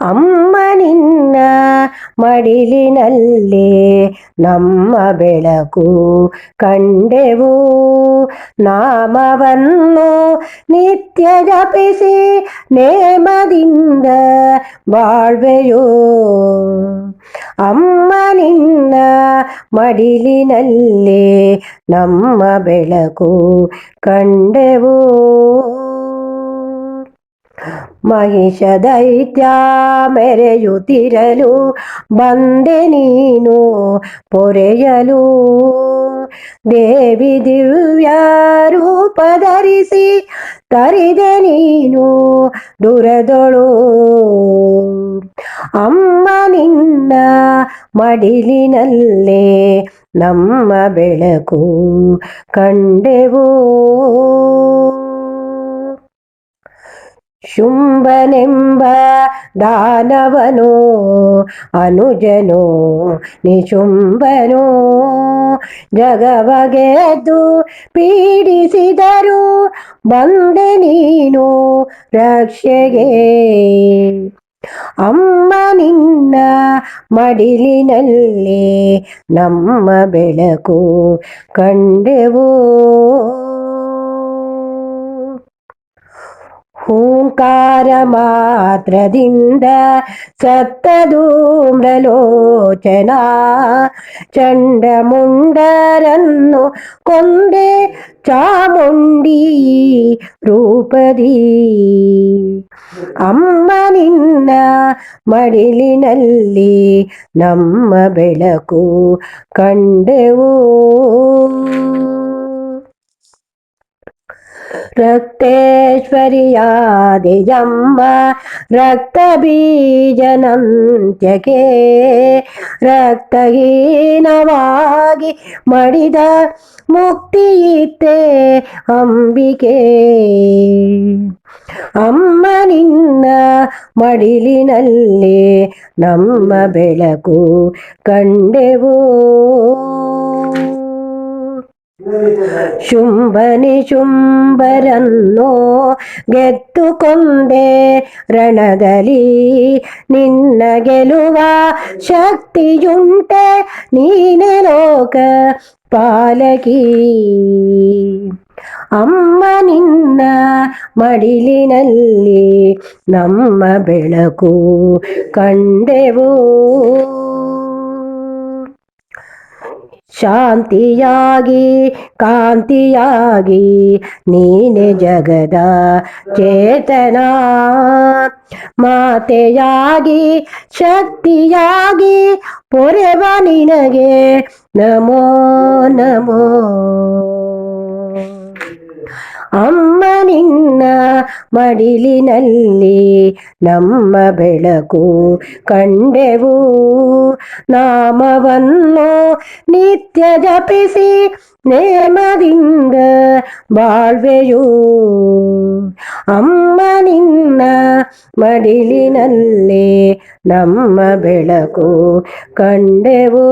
ಅಮ್ಮ ನಿನ್ನ ಮಡಿಲಿನಲ್ಲಿ ನಮ್ಮ ಬೆಳಕು ಕಂಡೆವು. ನಾಮವನ್ನು ನಿತ್ಯ ಜಪಿಸಿ ನೇಮದಿಂದ ಬಾಳ್ವೆಯೋ. ಅಮ್ಮ ನಿನ್ನ ಮಡಿಲಿನಲ್ಲಿ ನಮ್ಮ ಬೆಳಕು ಕಂಡೆವು. ಮಹಿಷ ದೈತ್ಯ ಮೆರೆಯುತ್ತಿರಲು ಬಂದೆ ನೀನು ಪೊರೆಯಲು. ದೇವಿ ದಿವ್ಯ ರೂಪ ಧರಿಸಿ ತರಿದೆ ನೀನು ದುರದೊಳು. ಅಮ್ಮ ನಿನ್ನ ಮಡಿಲಿನಲ್ಲೇ ನಮ್ಮ ಬೆಳಕು ಕಂಡೆವು. ಶುಂಭನೆಂಬ ದಾನವನು, ಅನುಜನು, ನಿಶುಂಭನು. ಜಗವಗೆದ್ದು ಪೀಡಿಸಿದರು ಬಂದೆ ನೀನು ರಕ್ಷೆಗೆ. ಅಮ್ಮ ನಿನ್ನ ಮಡಿಲಿನಲ್ಲಿ ನಮ್ಮ ಬೆಳಕು ಕಂಡೆವು. ಹೂಂಕಾರ ಮಾತ್ರದಿಂದ ಸತ್ತದೂಮ್ರಲೋಚನ ಚಂಡಮುಂಡರನ್ನು ಕೊಂದೆ ಚಾಮುಂಡಿ ರೂಪದಿ ಅಮ್ಮ ನಿನ್ನ ಮಡಿಲಿನಲ್ಲಿ ನಮ್ಮ ಬೆಳಕು ಕಂಡೆವು ರಕ್ತೇಶ್ವರಿಯಾದೆಯಮ್ಮ ರಕ್ತ रक्तहीनवागि ರಕ್ತಹೀನವಾಗಿ ಮಡಿದ ಮುಕ್ತಿಯಿತ್ತೆ ಅಂಬಿಕೆ. ಅಮ್ಮ ನಿನ್ನ ಮಡಿಲಿನಲ್ಲಿ ನಮ್ಮ ಬೆಳಕು ಕಂಡೆವು. ಶುಂಭನಿ ಶುಂಭರನ್ನು ಗೆದ್ದುಕೊಂಡೆ ರಣದಲ್ಲಿ ನಿನ್ನ ಗೆಲುವ ಶಕ್ತಿಯುಂಟೆ ನೀನೆ ಲೋಕ ಪಾಲಕಿ ಅಮ್ಮ ನಿನ್ನ ಮಡಿಲಿನಲ್ಲಿ ನಮ್ಮ ಬೆಳಕು ಕಂಡೆವು ಶಾಂತಿಯಾಗಿ ಕಾಂತಿಯಾಗಿ ನೀನೆ ಜಗದ ಚೇತನ. ಮಾತೆಯಾಗಿ ಶಕ್ತಿಯಾಗಿ ಪೊರೆವ ನಿನಗೆ. ನಮೋ ನಮೋ. ಅಮ್ಮ ನಿನ್ನ ಮಡಿಲಿನಲ್ಲಿ ನಮ್ಮ ಬೆಳಕು ಕಂಡೆವು. ನಾಮವನ್ನು ನಿತ್ಯ ಜಪಿಸಿ ನೇಮದಿಂದ ಬಾಳ್ವೆಯು. ಅಮ್ಮ ನಿನ್ನ ಮಡಿಲಿನಲ್ಲಿ ನಮ್ಮ ಬೆಳಕು ಕಂಡೆವು.